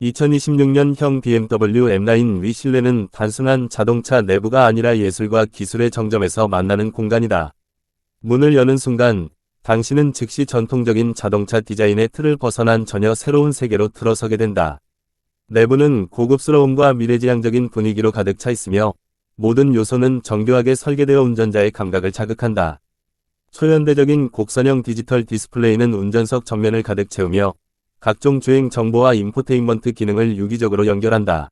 2026년형 BMW M9 위 실내는 단순한 자동차 내부가 아니라 예술과 기술의 정점에서 만나는 공간이다. 문을 여는 순간 당신은 즉시 전통적인 자동차 디자인의 틀을 벗어난 전혀 새로운 세계로 들어서게 된다. 내부는 고급스러움과 미래지향적인 분위기로 가득 차 있으며 모든 요소는 정교하게 설계되어 운전자의 감각을 자극한다. 초현대적인 곡선형 디지털 디스플레이는 운전석 전면을 가득 채우며 각종 주행 정보와 인포테인먼트 기능을 유기적으로 연결한다.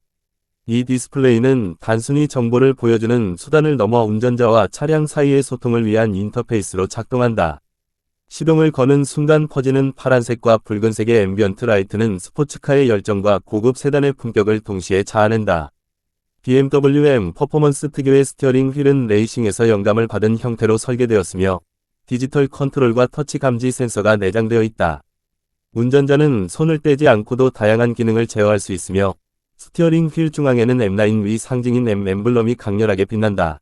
이 디스플레이는 단순히 정보를 보여주는 수단을 넘어 운전자와 차량 사이의 소통을 위한 인터페이스로 작동한다. 시동을 거는 순간 퍼지는 파란색과 붉은색의 앰비언트 라이트는 스포츠카의 열정과 고급 세단의 품격을 동시에 자아낸다. BMW M 퍼포먼스 특유의 스티어링 휠은 레이싱에서 영감을 받은 형태로 설계되었으며 디지털 컨트롤과 터치 감지 센서가 내장되어 있다. 운전자는 손을 떼지 않고도 다양한 기능을 제어할 수 있으며 스티어링 휠 중앙에는 M9 위 상징인 M 엠블럼이 강렬하게 빛난다.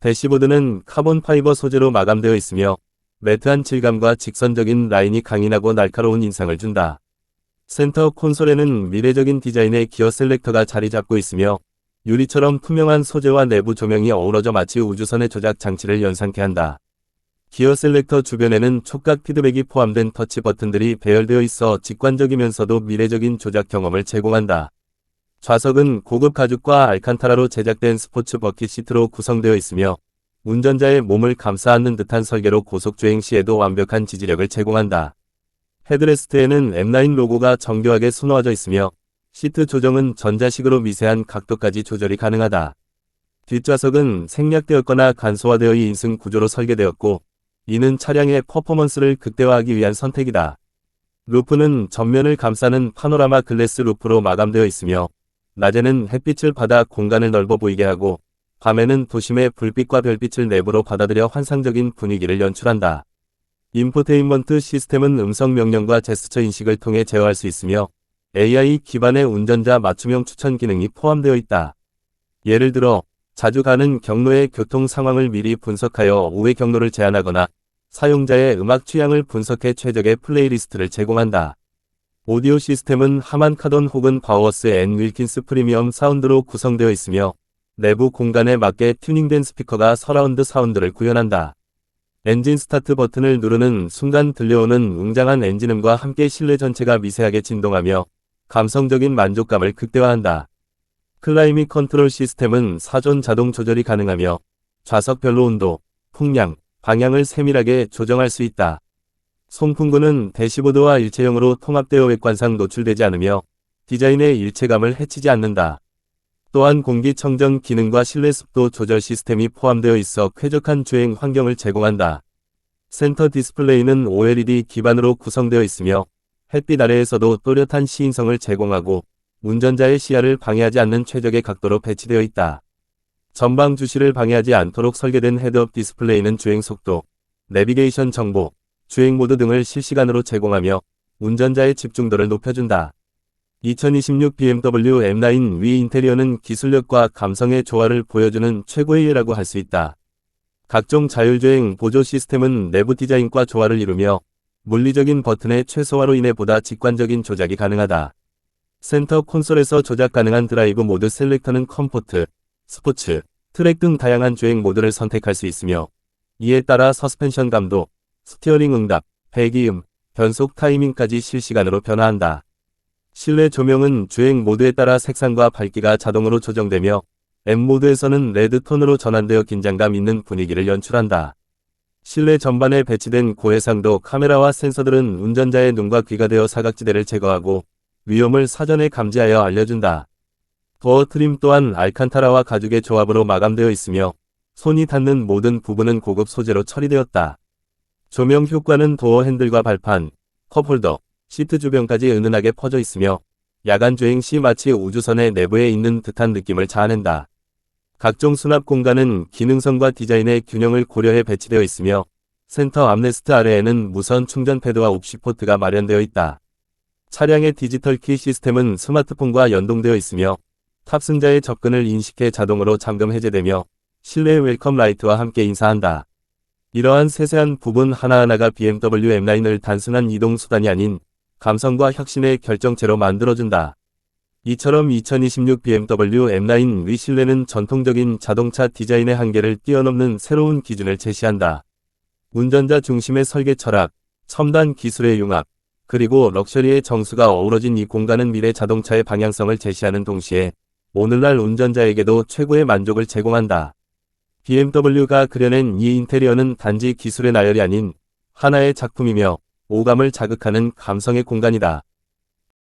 대시보드는 카본 파이버 소재로 마감되어 있으며 매트한 질감과 직선적인 라인이 강인하고 날카로운 인상을 준다. 센터 콘솔에는 미래적인 디자인의 기어 셀렉터가 자리 잡고 있으며 유리처럼 투명한 소재와 내부 조명이 어우러져 마치 우주선의 조작 장치를 연상케 한다. 기어 셀렉터 주변에는 촉각 피드백이 포함된 터치 버튼들이 배열되어 있어 직관적이면서도 미래적인 조작 경험을 제공한다. 좌석은 고급 가죽과 알칸타라로 제작된 스포츠 버킷 시트로 구성되어 있으며 운전자의 몸을 감싸 안는 듯한 설계로 고속주행 시에도 완벽한 지지력을 제공한다. 헤드레스트에는 M9 로고가 정교하게 수놓아져 있으며 시트 조정은 전자식으로 미세한 각도까지 조절이 가능하다. 뒷좌석은 생략되었거나 간소화되어 2인승 구조로 설계되었고 이는 차량의 퍼포먼스를 극대화하기 위한 선택이다. 루프는 전면을 감싸는 파노라마 글래스 루프로 마감되어 있으며 낮에는 햇빛을 받아 공간을 넓어 보이게 하고 밤에는 도심의 불빛과 별빛을 내부로 받아들여 환상적인 분위기를 연출한다. 인포테인먼트 시스템은 음성 명령과 제스처 인식을 통해 제어할 수 있으며 AI 기반의 운전자 맞춤형 추천 기능이 포함되어 있다. 예를 들어 자주 가는 경로의 교통 상황을 미리 분석하여 우회 경로를 제한하거나 사용자의 음악 취향을 분석해 최적의 플레이리스트를 제공한다. 오디오 시스템은 하만 카돈 혹은 바워스 앤 윌킨스 프리미엄 사운드로 구성되어 있으며 내부 공간에 맞게 튜닝된 스피커가 서라운드 사운드를 구현한다. 엔진 스타트 버튼을 누르는 순간 들려오는 웅장한 엔진음과 함께 실내 전체가 미세하게 진동하며 감성적인 만족감을 극대화한다. 클라이밋 컨트롤 시스템은 사전 자동 조절이 가능하며 좌석별로 온도, 풍량, 방향을 세밀하게 조정할 수 있다. 송풍구는 대시보드와 일체형으로 통합되어 외관상 노출되지 않으며 디자인의 일체감을 해치지 않는다. 또한 공기청정 기능과 실내 습도 조절 시스템이 포함되어 있어 쾌적한 주행 환경을 제공한다. 센터 디스플레이는 OLED 기반으로 구성되어 있으며 햇빛 아래에서도 또렷한 시인성을 제공하고 운전자의 시야를 방해하지 않는 최적의 각도로 배치되어 있다. 전방 주시를 방해하지 않도록 설계된 헤드업 디스플레이는 주행 속도, 내비게이션 정보, 주행 모드 등을 실시간으로 제공하며 운전자의 집중도를 높여준다. 2026 BMW M9 위 인테리어는 기술력과 감성의 조화를 보여주는 최고의 예라고 할 수 있다. 각종 자율주행 보조 시스템은 내부 디자인과 조화를 이루며 물리적인 버튼의 최소화로 인해 보다 직관적인 조작이 가능하다. 센터 콘솔에서 조작 가능한 드라이브 모드 셀렉터는 컴포트, 스포츠, 트랙 등 다양한 주행 모드를 선택할 수 있으며 이에 따라 서스펜션 감도, 스티어링 응답, 배기음, 변속 타이밍까지 실시간으로 변화한다. 실내 조명은 주행 모드에 따라 색상과 밝기가 자동으로 조정되며 M모드에서는 레드톤으로 전환되어 긴장감 있는 분위기를 연출한다. 실내 전반에 배치된 고해상도 카메라와 센서들은 운전자의 눈과 귀가 되어 사각지대를 제거하고 위험을 사전에 감지하여 알려준다. 도어 트림 또한 알칸타라와 가죽의 조합으로 마감되어 있으며 손이 닿는 모든 부분은 고급 소재로 처리되었다. 조명 효과는 도어 핸들과 발판, 컵홀더, 시트 주변까지 은은하게 퍼져 있으며 야간 주행 시 마치 우주선의 내부에 있는 듯한 느낌을 자아낸다. 각종 수납 공간은 기능성과 디자인의 균형을 고려해 배치되어 있으며 센터 암레스트 아래에는 무선 충전 패드와 옵시 포트가 마련되어 있다. 차량의 디지털 키 시스템은 스마트폰과 연동되어 있으며 탑승자의 접근을 인식해 자동으로 잠금 해제되며 실내 웰컴 라이트와 함께 인사한다. 이러한 세세한 부분 하나하나가 BMW M9을 단순한 이동 수단이 아닌 감성과 혁신의 결정체로 만들어준다. 이처럼 2026 BMW M9 위실레는 전통적인 자동차 디자인의 한계를 뛰어넘는 새로운 기준을 제시한다. 운전자 중심의 설계 철학, 첨단 기술의 융합, 그리고 럭셔리의 정수가 어우러진 이 공간은 미래 자동차의 방향성을 제시하는 동시에 오늘날 운전자에게도 최고의 만족을 제공한다. BMW가 그려낸 이 인테리어는 단지 기술의 나열이 아닌 하나의 작품이며 오감을 자극하는 감성의 공간이다.